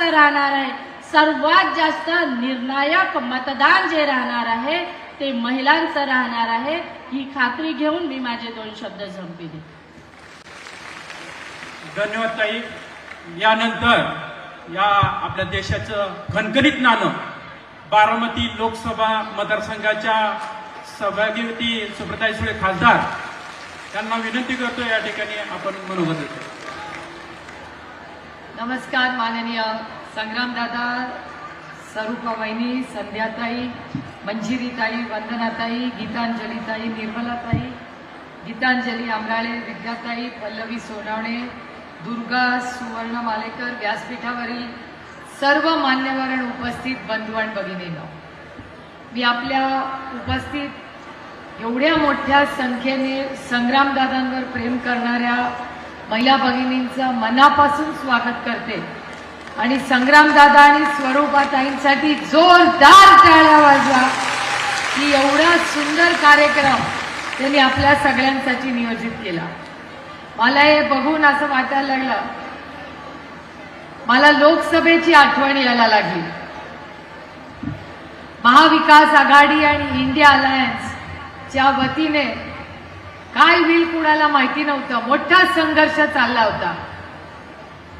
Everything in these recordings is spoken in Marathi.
महिलांचं राहणार आहे. सर्वात जास्त निर्णायक मतदान जे राहणार आहे ते महिलांचं राहणार आहे. ही खात्री घेऊन मी माझे दोन शब्द संपविले धन्यवाद ताई. यानंतर या आपल्या देशाचं खणखणीत नाणं बारामती लोकसभा मतदारसंघाच्या सभागीवती सुप्रताई सुळे खासदार त्यांना विनंती करतो या ठिकाणी आपण देतो. नमस्कार माननीय संग्रामदादा स्वरूपा वहिनी संध्याताई मंजिरीताई वंदनाताई गीतांजलीताई निर्मलाताई गीतांजली आमराळे विद्याताई पल्लवी सोनावणे दुर्गा सुवर्ण मालेकर व्यासपीठावरील सर्व मान्यवरण उपस्थित बंधू आणि मी आपल्या उपस्थित एवढ्या मोठ्या संख्येने संग्रामदादांवर प्रेम करणाऱ्या महिला भगिनींचं मनापासून स्वागत करते. आणि संग्रामदादा आणि स्वरूपाताईंसाठी जोरदार टाळ्या वाजवा. की एवढा सुंदर कार्यक्रम त्यांनी आपल्या सगळ्यांसाठी नियोजित केला. मला हे बघून असं वाटायला लागलं मला लोकसभेची आठवण यायला लागली. महाविकास आघाडी आणि इंडिया अलायन्सच्या वतीने काय होईल कुणाला माहिती नव्हतं. मोठा संघर्ष चालला होता.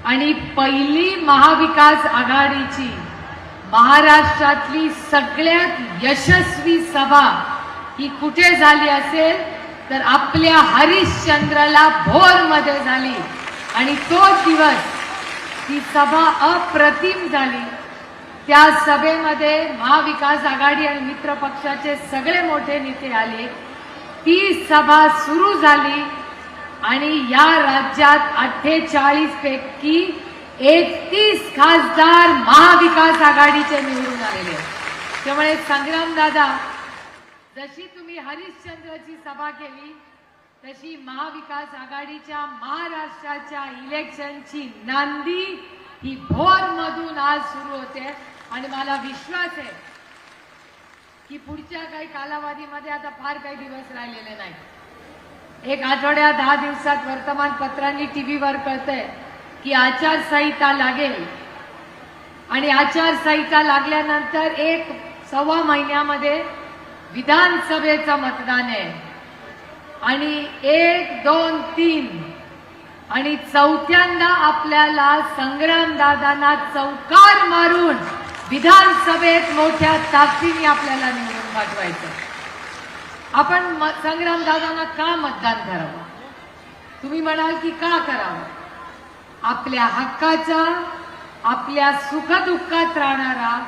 आणि पहिली महाविकास आघाडीची महाराष्ट्रातली सगळ्यात यशस्वी सभा ही कुठे झाली असेल? तर आपल्या हरिश्चंद्रला भोरमध्ये झाली. आणि तो दिवस ती सभा अप्रतिम झाली. त्या सभेमध्ये महाविकास आघाडी आणि मित्र पक्षाचे सगळे मोठे नेते आले. ती सभा सुरू झाली. आणि या राज्यात अठ्ठेचाळीस पैकी एकतीस खासदार महाविकास आघाडीचे निवडून आलेले त्यामुळे संग्राम दादा जशी तुम्ही हरिश्चंद्रची सभा केली तशी महाविकास आघाडीच्या महाराष्ट्राच्या इलेक्शनची नांदी ही भोर मधून आज सुरू होते. आणि मला विश्वास आहे की पुढच्या काही कालावधीमध्ये आता फार काही दिवस राहिलेले नाही एक आठवड्या दहा दिवसात वर्तमानपत्रांनी टीव्हीवर कळतंय की आचारसंहिता लागेल. आणि आचारसंहिता लागल्यानंतर एक सव्वा महिन्यामध्ये विधानसभेचं मतदान आहे. आणि एक दोन तीन आणि चौथ्यांदा आपल्याला संग्रामदादांना चौकार मारून विधानसभेत मोठ्या ताकदीने आपल्याला निवडून पाठवायचं. आपण म- संग्रामदादांना का मतदान करावं? तुम्ही म्हणाल की का करावं? आपल्या हक्काचा आपल्या सुखदुःखात राहणारा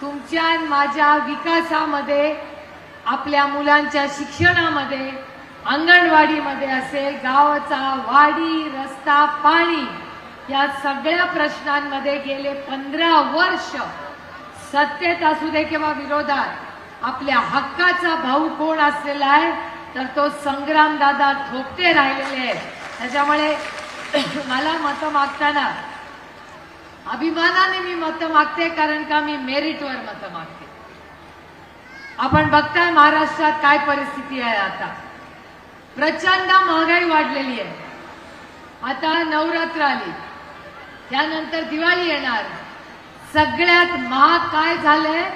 तुमच्या माझ्या विकासामध्ये आपल्या मुलांच्या शिक्षणामध्ये अंगणवाडीमध्ये असेल गावाचा वाडी रस्ता पाणी या सगळ्या प्रश्नांमध्ये गेले पंधरा वर्ष सत्तेत असू दे किंवा विरोधात आपल्या हक्काचा भाऊ कोण असलेला आहे तर तो संग्रामदादा थोपटे राहिलेले आहेत. त्याच्यामुळे मला मतं मागताना अभिमानाने मी मतं मागते कारण का मी मेरिटवर मतं मागते. आपण बघताय महाराष्ट्रात काय परिस्थिती आहे आता. प्रचंड महागाई वाढलेली आहे. आता नवरात्र आली. त्यानंतर दिवाळी येणार. सगळ्यात महाग काय झालंय?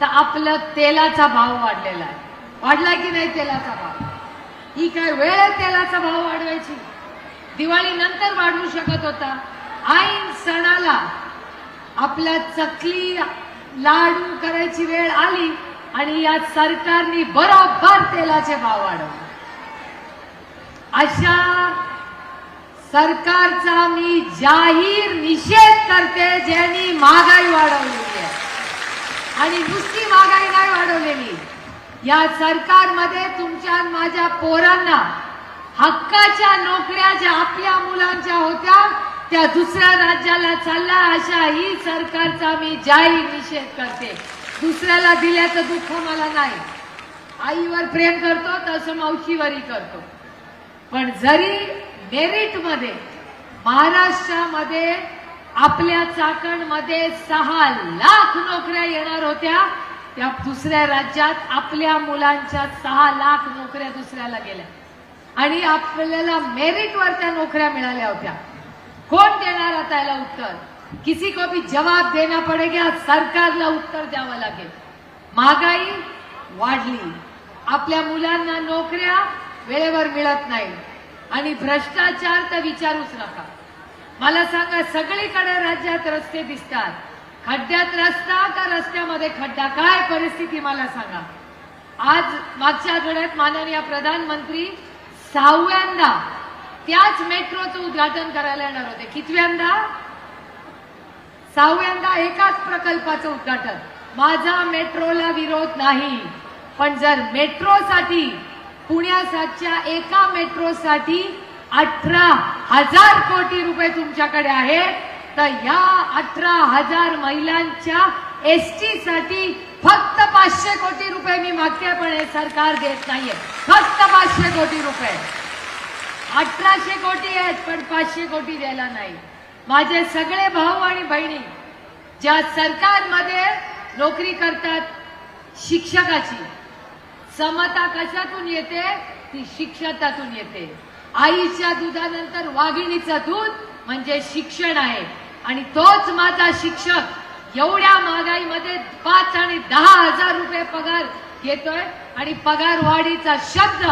तर आपलं तेलाचा भाव वाढलेला आहे. वाढला की नाही तेलाचा भाव? ही काय वेळ आहे तेलाचा भाव वाढवायची? दिवाळी नंतर वाढवू शकत होता. ऐन सणाला आपल्या चकली लाडू करायची वेळ आली आणि या सरकारने बरोबर तेलाचे भाव वाढवले. अशा सरकारचा मी जाहीर निषेध करते ज्यांनी महागाई वाढवलेली आहे. आणि नुसती महागाई नाही वाढवलेली. या सरकारमध्ये तुमच्या माझ्या पोरांना हक्काच्या नोकऱ्या ज्या आपल्या मुलांच्या होत्या त्या दुसऱ्या राज्याला चालला अशा ही सरकारचा मी जाहीर निषेध करते. दुसऱ्याला दिल्याचं दुःख मला नाही. आईवर प्रेम करतो तसं मावशीवरही करतो. पण जरी मेरिटमध्ये महाराष्ट्रामध्ये आपल्या चाकणमध्ये सहा लाख नोकऱ्या येणार होत्या. त्या दुसऱ्या राज्यात आपल्या मुलांच्या सहा लाख नोकऱ्या दुसऱ्याला गेल्या. आणि आपल्याला मेरिटवर त्या नोकऱ्या मिळाल्या होत्या. कोण देणार आता याला उत्तर? किसी को भी जवाब देना पडेगा सरकारला उत्तर द्यावं लागेल. महागाई वाढली. आपल्या मुलांना नोकऱ्या वेळेवर मिळत नाही. आणि भ्रष्टाचार तर विचारूच नका. मला सांगा सगळीकडे राज्यात रस्ते दिसतात. खड्ड्यात रस्ता का रस्त्यामध्ये खड्डा. काय परिस्थिती मला सांगा. आज मागच्या आठवड्यात माननीय प्रधानमंत्री सहाव्यांदा त्याच मेट्रोचं उद्घाटन करायला येणार होते. कितव्यांदा? सहाव्यांदा एकाच प्रकल्पाचं उद्घाटन. माझा मेट्रोला विरोध नाही. पण जर मेट्रोसाठी पुण्यासाठच्या एका मेट्रोसाठी अठरा हजार कोटी रुपये तुमच्याकडे आहेत तर या अठरा हजार महिलांच्या एसटी साठी फक्त पाचशे कोटी रुपये मी मागते पण हे सरकार देत नाहीये. फक्त पाचशे कोटी रुपये. अठराशे कोटी आहेत पण पाचशे कोटी द्यायला नाही. माझे सगळे भाऊ आणि बहिणी ज्या सरकारमध्ये नोकरी करतात शिक्षकाची समता कशातून येते? ती शिक्षकातून येते. आईच्या दुधानंतर वाघिणीचं दूध म्हणजे शिक्षण आहे. आणि तोच माझा शिक्षक एवढ्या महागाईमध्ये पाच आणि दहा हजार रुपये पगार घेतोय. आणि पगार वाढीचा शब्द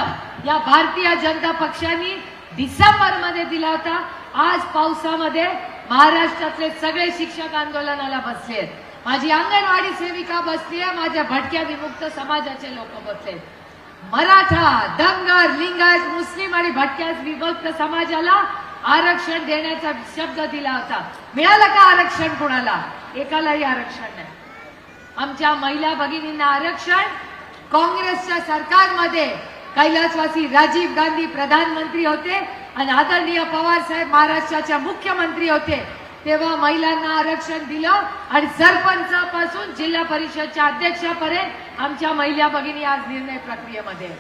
या भारतीय जनता पक्षाने डिसेंबरमध्ये दिला होता. आज पावसामध्ये महाराष्ट्रातले सगळे शिक्षक आंदोलनाला बसले माझी अंगणवाडी सेविका बसली आहे. माझ्या भटक्या विमुक्त समाजाचे लोक बसले मराठा दंगर लिंगायत मुस्लिम आणि भटक्यास विभक्त समाजाला आरक्षण देण्याचा शब्द दिला होता. मिळालं का आरक्षण कोणाला? एकालाही आरक्षण नाही. आमच्या महिला भगिनींना आरक्षण काँग्रेसच्या सरकारमध्ये. कैलासवासी राजीव गांधी प्रधानमंत्री होते आणि आदरणीय पवार साहेब महाराष्ट्राच्या मुख्यमंत्री होते. तेव्हा महिलांना आरक्षण दिलं आणि सरपंचापासून जिल्हा परिषदच्या अध्यक्षापर्यंत आमच्या महिला भगिनी आज निर्णय प्रक्रियेमध्ये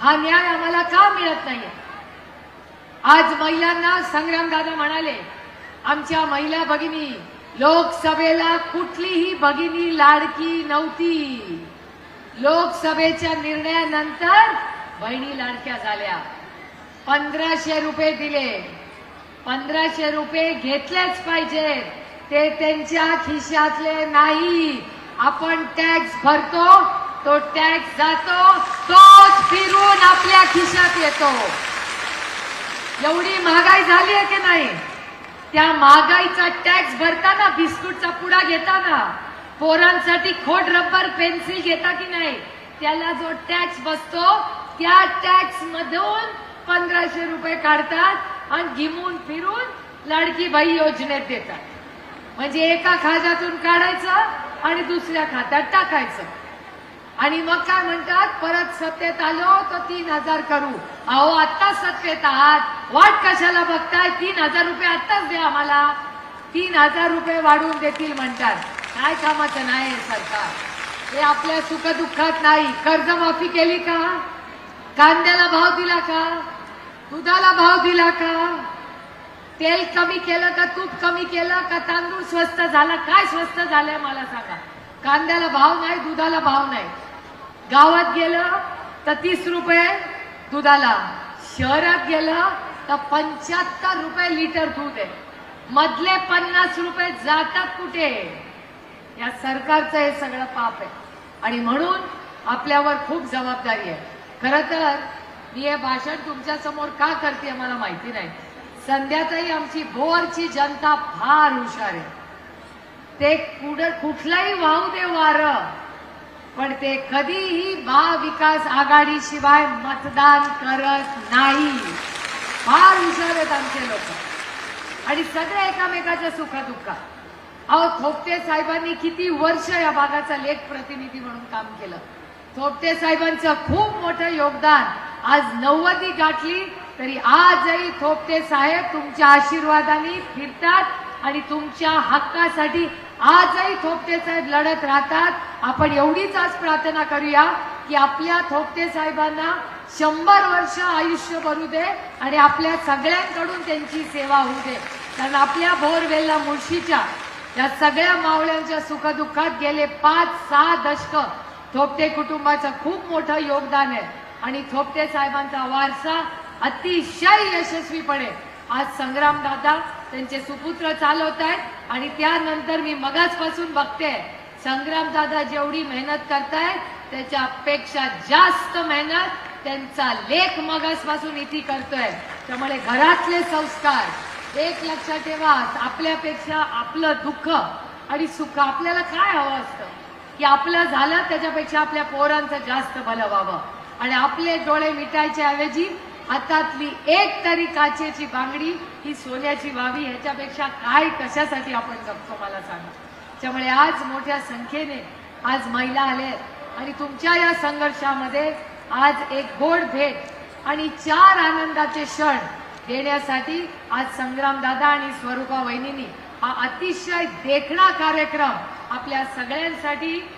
हा न्याय आम्हाला का मिळत नाहीये? आज महिलांना संग्रामदादा म्हणाले आमच्या महिला भगिनी लोकसभेला कुठलीही भगिनी लाडकी नव्हती. लोकसभेच्या निर्णयानंतर बहिणी लाडक्या झाल्या. पंधराशे रुपये दिले. पंधराशे रुपये घेतलेच पाहिजे. ते त्यांच्या खिशातले नाही. आपण टॅक्स भरतो तो टॅक्स जातो तोच फिरून आपल्या खिशात येतो. एवढी महागाई झाली आहे की नाही? त्या महागाईचा टॅक्स भरताना बिस्कुटचा पुडा घेताना पोरांसाठी खोड रबर पेन्सिल घेता की नाही? त्याला जो टॅक्स बसतो त्या टॅक्स मधून पंधराशे रुपये काढतात. आणि घिमून फिरून लाडकी बाई योजनेत देतात. म्हणजे एका खात्यातून काढायचं आणि दुसऱ्या खात्यात टाकायचं. आणि मग काय म्हणतात परत सत्तेत आलो तर तीन हजार करू. अहो आत्ता सत्तेत आहात. वाट कशाला बघताय? तीन हजार रुपये आत्ताच द्या आम्हाला. तीन हजार रुपये वाढवून देतील म्हणतात. काय कामाचं नाही सरकार. हे आपल्या सुखदुःखात नाही. कर्जमाफी केली का? कांद्याला भाव दिला का? दुधाला भाव दिला का? तेल कमी केलं का तूप कमी केलं का तांदूळ स्वस्त झाला? काय स्वस्त झालंय मला सांगा. कांद्याला भाव नाही दुधाला भाव नाही. गावात गेलं तर तीस रुपये दुधाला. शहरात गेलं तर पंच्याहत्तर रुपये लिटर दूध आहे. मधले पन्नास रुपये जातात कुठे? या सरकारचं हे सगळं पाप आहे. आणि म्हणून आपल्यावर खूप जबाबदारी आहे. खरं तर मी हे भाषण तुमच्यासमोर का करते मला माहिती नाही. संध्याताई आमची भोरची जनता फार हुशार आहे. ते कुड कुठलाही वाहू दे वारं पण ते कधीही महाविकास आघाडीशिवाय मतदान करत नाही. फार हुशार आहेत आमचे लोक. आणि सगळे एकामेकाच्या सुखदुःखात. अहो थोपटे साहेबांनी किती वर्ष या भागाचा लेख प्रतिनिधी म्हणून काम केलं. थोपटे साहेबांचं खूप मोठं योगदान. आज नव्वदी गाठली तरी आजही थोपटे साहेब तुमच्या आशीर्वादाने फिरतात आणि तुमच्या हक्कासाठी आजही थोपटे साहेब लढत राहतात. आपण एवढीच आज प्रार्थना करूया की आपल्या थोपटे साहेबांना शंभर वर्ष आयुष्य भरू दे आणि आपल्या सगळ्यांकडून त्यांची सेवा होऊ दे. कारण आपल्या भोरवेलला मुळशीच्या या सगळ्या मावळ्यांच्या सुखदुःखात गेले पाच सहा दशक थोपटे कुटुंबाचं खूप मोठं योगदान आहे. आणि थोपटे साहेबांचा वारसा अतिशय यशस्वीपणे आज संग्रामदादा त्यांचे सुपुत्र चालवत आहेत. आणि त्यानंतर मी मगाचपासून बघते संग्रामदादा जेवढी मेहनत करतायत त्याच्यापेक्षा जास्त मेहनत त्यांचा लेख मगासपासून इथे करतोय. त्यामुळे घरातले संस्कार एक लक्षात ठेवा आपल्यापेक्षा आपलं दुःख आणि सुख आपल्याला काय हवं असतं? की आपलं झालं त्याच्यापेक्षा आपल्या पोरांचं जास्त भलं व्हावं. आणि आपले डोळे मिटायच्या ऐवजी हातातली एक तरी काचेची बांगडी ही सोन्याची व्हावी ह्याच्यापेक्षा काय कशासाठी आपण जगतो मला सांगा. त्यामुळे आज मोठ्या संख्येने आज महिला आल्या आहेत. आणि तुमच्या या संघर्षामध्ये आज एक गोड भेट आणि चार आनंदाचे क्षण देण्यासाठी आज संग्राम दादा आणि स्वरूपा वहिनींनी हा अतिशय देखणा कार्यक्रम आपल्या सगळ्यांसाठी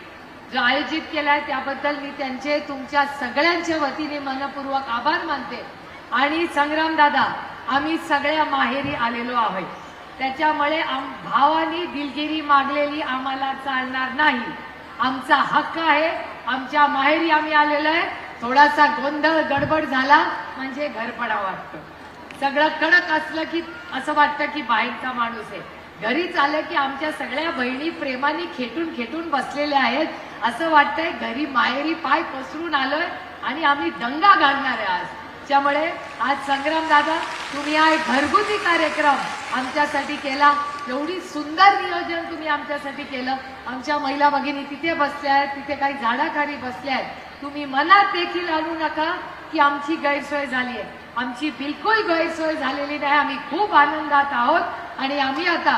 जो आयोजित केलाय त्याबद्दल मी त्यांचे तुमच्या सगळ्यांच्या वतीने मनपूर्वक आभार मानते. आणि संग्राम दादा आम्ही सगळ्या माहेरी आलेलो आहोत. त्याच्यामुळे आम भावानी दिलगिरी मागलेली आम्हाला चालणार नाही. आमचा हक्क आहे आमच्या माहेरी आम्ही आलेलो आहे. थोडासा गोंधळ गडबड झाला म्हणजे घरपडा वाटतं. सगळं कडक असलं की असं वाटतं की बाहेरचा माणूस आहे. घरी चाललं की आमच्या सगळ्या बहिणी प्रेमाने खेटून खेटून बसलेल्या आहेत. असं वाटतंय घरी माहेरी पाय पसरून आलोय आणि आम्ही दंगा घालणार आहे आज. त्यामुळे आज संग्राम दादा तुम्ही हा एक घरगुती कार्यक्रम आमच्यासाठी केला. एवढी सुंदर नियोजन तुम्ही आमच्यासाठी केलं. आमच्या महिला भगिनी तिथे बसल्या आहेत तिथे काही झाडाखाली बसल्या आहेत. तुम्ही मनात देखील आणू नका की आमची गैरसोय झाली आहे. आमची बिलकुल गैरसोय झालेली नाही. आम्ही खूप आनंदात आहोत. आणि आम्ही आता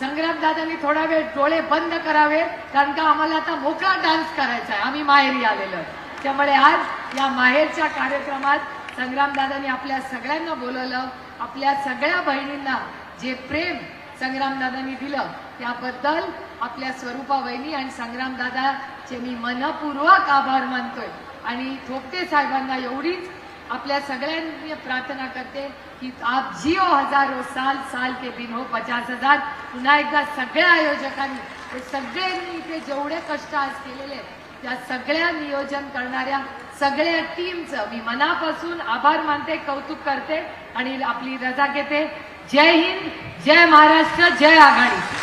संग्रामदादांनी थोडा वेळ डोळे बंद करावे कारण का आम्हाला आता मोकळा डान्स करायचा आहे. आम्ही माहेरी आलेलो आहे. त्यामुळे आज या माहेरच्या कार्यक्रमात संग्रामदादांनी आपल्या सगळ्यांना बोलवलं. आपल्या सगळ्या बहिणींना जे प्रेम संग्रामदादांनी दिलं त्याबद्दल आपल्या स्वरूपा वहिनी आणि संग्रामदादाचे मी मनपूर्वक आभार मानतोय. आणि थोपटे साहेबांना एवढीच आपल्या सगळ्यांनी प्रार्थना करते की आप जिओ हजारो साल साल के दिन हो पचास हजार. पुन्हा एकदा सगळ्या आयोजकांनी सगळ्यांनी इथे जेवढे कष्ट आज केलेले त्या सगळ्या नियोजन करणाऱ्या सगळ्या टीमचं मी मनापासून आभार मानते कौतुक करते आणि आपली रजा घेते. जय हिंद जय महाराष्ट्र जय आघाडी.